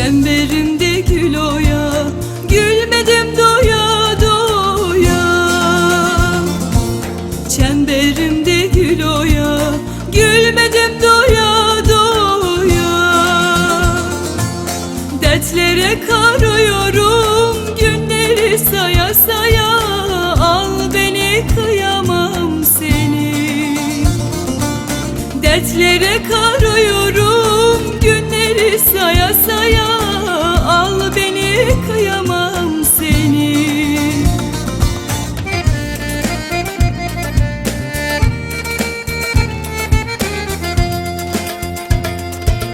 Çemberinde gül oya Gülmedim doya doya. Çemberimde gül oya Gülmedim doya doya. Dertlere karuyorum Günleri saya saya. Al beni kıyamam seni. Dertlere karuyorum masaya